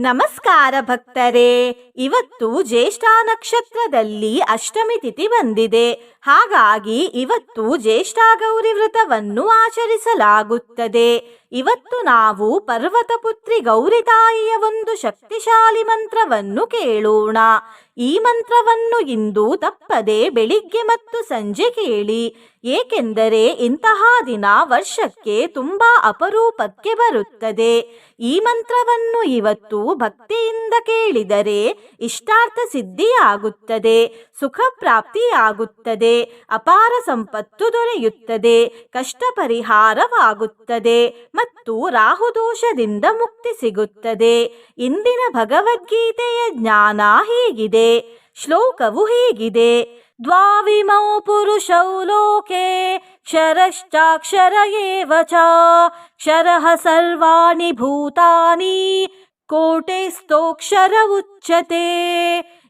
ನಮಸ್ಕಾರ ಭಕ್ತರೇ, ಇವತ್ತು ಜ್ಯೇಷ್ಠ ನಕ್ಷತ್ರದಲ್ಲಿ ಅಷ್ಟಮಿ ತಿಥಿ ಬಂದಿದೆ. ಹಾಗಾಗಿ ಇವತ್ತು ಜ್ಯೇಷ್ಠ ಗೌರಿ ವ್ರತವನ್ನು ಆಚರಿಸಲಾಗುತ್ತದೆ. ಇವತ್ತು ನಾವು ಪರ್ವತ ಪುತ್ರಿ ಗೌರಿ ತಾಯಿಯ ಒಂದು ಶಕ್ತಿಶಾಲಿ ಮಂತ್ರವನ್ನು ಕೇಳೋಣ. ಈ ಮಂತ್ರವನ್ನು ಇಂದು ತಪ್ಪದೆ ಬೆಳಿಗ್ಗೆ ಮತ್ತು ಸಂಜೆ ಕೇಳಿ, ಏಕೆಂದರೆ ಇಂತಹ ದಿನ ವರ್ಷಕ್ಕೆ ತುಂಬಾ ಅಪರೂಪಕ್ಕೆ ಬರುತ್ತದೆ. ಈ ಮಂತ್ರವನ್ನು ಇವತ್ತು ಭಕ್ತಿಯಿಂದ ಕೇಳಿದರೆ ಇಷ್ಟಾರ್ಥ ಸಿದ್ಧಿಯಾಗುತ್ತದೆ ಸುಖ ಪ್ರಾಪ್ತಿಯಾಗುತ್ತದೆ ಅಪಾರ ಸಂಪತ್ತು ದೊರೆಯುತ್ತದೆ ಕಷ್ಟ ಪರಿಹಾರವಾಗುತ್ತದೆ ಮತ್ತು ರಾಹುದೋಷದಿಂದ ಮುಕ್ತಿ ಸಿಗುತ್ತದೆ. ಇಂದಿನ ಭಗವದ್ಗೀತೆಯ ಜ್ಞಾನ ಹೀಗಿದೆ. ಶ್ಲೋಕವು ಹೀಗಿದೆ ದ್ವಾವಿಮೌ ಪುರುಷೌ ಲೋಕೆ ಕ್ಷರಶ್ಚಾಕ್ಷರ ಏವ ಚ ಕ್ಷರಃ ಸರ್ವಾಣಿ ಭೂತಾನಿ ಕೋಟೆಸ್ತೋಕ್ಷರ ಉಚ್ಯತೆ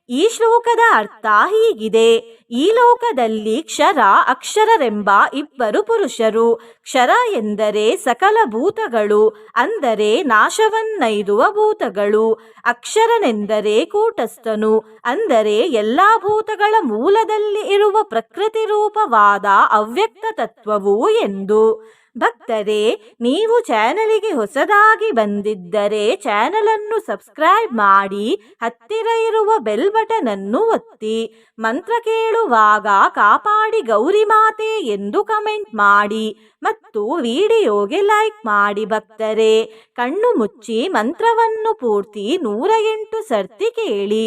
ಈ ಶ್ಲೋಕದ ಅರ್ಥ ಹೀಗಿದೆ. ಈ ಲೋಕದಲ್ಲಿ ಕ್ಷರ ಅಕ್ಷರರೆಂಬ ಇಬ್ಬರು ಪುರುಷರು. ಕ್ಷರ ಎಂದರೆ ಸಕಲ ಭೂತಗಳು, ಅಂದರೆ ನಾಶವನ್ನೈದುವ ಭೂತಗಳು. ಅಕ್ಷರನೆಂದರೆ ಕೂಟಸ್ಥನು, ಅಂದರೆ ಎಲ್ಲಾ ಭೂತಗಳ ಮೂಲದಲ್ಲಿ ಇರುವ ಪ್ರಕೃತಿ ರೂಪವಾದ ಅವ್ಯಕ್ತ ತತ್ವವು ಎಂದು. ಭಕ್ತರೇ ನೀವು ಚಾನಲಿಗೆ ಹೊಸದಾಗಿ ಬಂದಿದ್ದರೆ ಚಾನಲ್ ಅನ್ನು ಸಬ್ಸ್ಕ್ರೈಬ್ ಮಾಡಿ, ಹತ್ತಿರ ಇರುವ ಬೆಲ್ ಬಟನ್ ಅನ್ನು ಒತ್ತಿ, ಮಂತ್ರ ಕೇಳುವಾಗ ಕಾಪಾಡಿ ಗೌರಿ ಮಾತೆ ಎಂದು ಕಮೆಂಟ್ ಮಾಡಿ ಮತ್ತು ವಿಡಿಯೋಗೆ ಲೈಕ್ ಮಾಡಿ ಭಕ್ತರೇ. ಕಣ್ಣು ಮುಚ್ಚಿ ಮಂತ್ರವನ್ನು ಪೂರ್ತಿ ನೂರ ಎಂಟು ಸರ್ತಿ ಕೇಳಿ.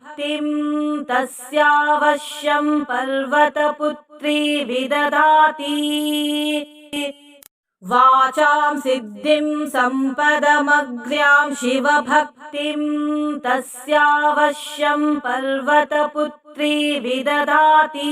तस्यावश्यं पर्वतपुत्री विदधाति वाचां सिद्धिं सम्पदमग्र्यां शिवभक्तिं तस्यावश्यं पर्वतपुत्री विदधाति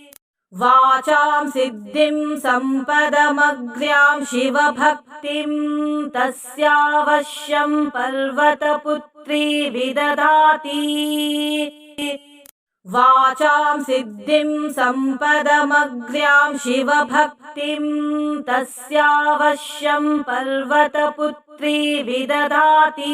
वाचां सिद्धिं सम्पदमग्र्यां शिवभक्तिं तस्यावश्यं पर्वतपुत्री विदधाति। वाचां सिद्धिं सम्पदमग्र्यां शिवभक्तिं तस्यावश्यं पर्वतपुत्री विदधाति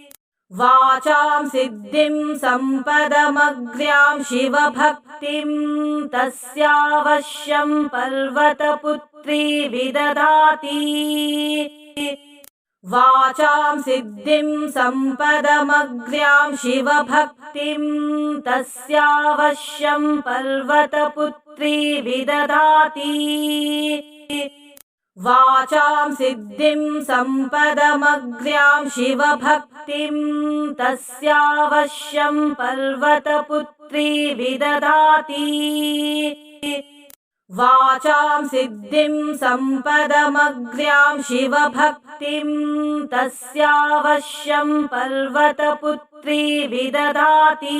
वाचां सिद्धिं सम्पदमग्र्यां शिवभक्तिं तस्यावश्यं पर्वतपुत्री विदधाति। वाचां सिद्धिं सम्पदमग्र्यां शिवभक्तिं तस्यावश्यं पर्वतपुत्री विदधाति वाचां सिद्धिं सम्पदमग्र्यां शिवभक्तिं तस्यावश्यं पर्वतपुत्री विदधाति। वाचां सिद्धिं सम्पदमग्र्यां शिवभक्तिं तस्यावश्यं पर्वतपुत्री विदधाति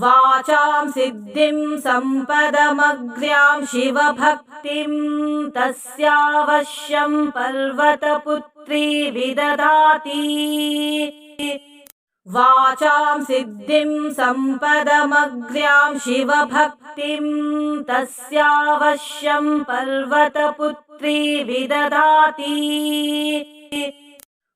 वाचां सिद्धिं सम्पदमग्र्यां शिवभक्तिं तस्यावश्यं पर्वतपुत्री विदधाति। वाचां सिद्धिं सम्पदमग्र्यां शिवभक्तिं तस्यावश्यं पर्वतपुत्री विदधाति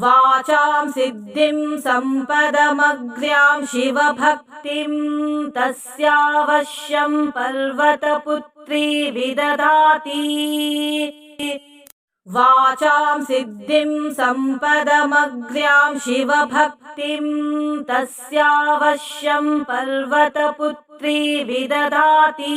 वाचां सिद्धिं सम्पदमग्र्यां शिवभक्तिं तस्यावश्यं पर्वतपुत्री विदधाति। वाचां सिद्धिं सम्पदमग्र्यां शिवभक्तिं तस्यावश्यं पर्वतपुत्री विदधाति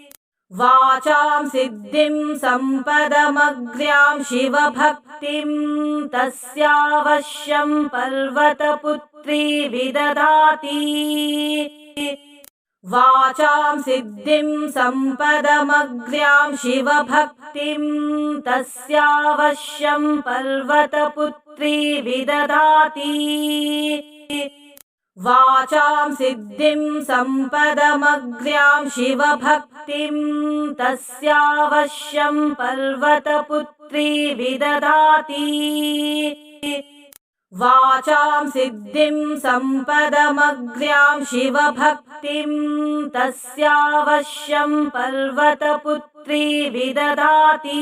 वाचां सिद्धिं सम्पदमग्र्यां शिवभक्तिं तस्यावश्यं पर्वतपुत्री विदधाति। वाचां सिद्धिं सम्पदमग्र्यां शिवभक्तिं तस्यावश्यं पर्वतपुत्री विदधाति वाचां सिद्धिं सम्पदमग्र्यां शिवभक्तिं तस्यावश्यं पर्वतपुत्री विदधाति। वाचां सिद्धिं सम्पदमग्र्यां शिवभक्तिं तस्यावश्यं पर्वतपुत्री विदधाति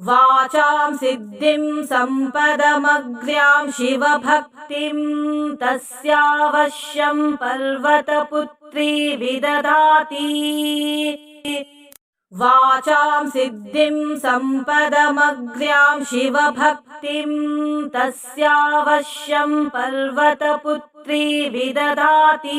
वाचां सिद्धिं सम्पदमग्र्यां शिवभक्तिं तस्यावश्यं पर्वतपुत्री विदधाति। वाचां सिद्धिं सम्पदमग्र्यां शिवभक्तिं तस्यावश्यं पर्वतपुत्री विदधाति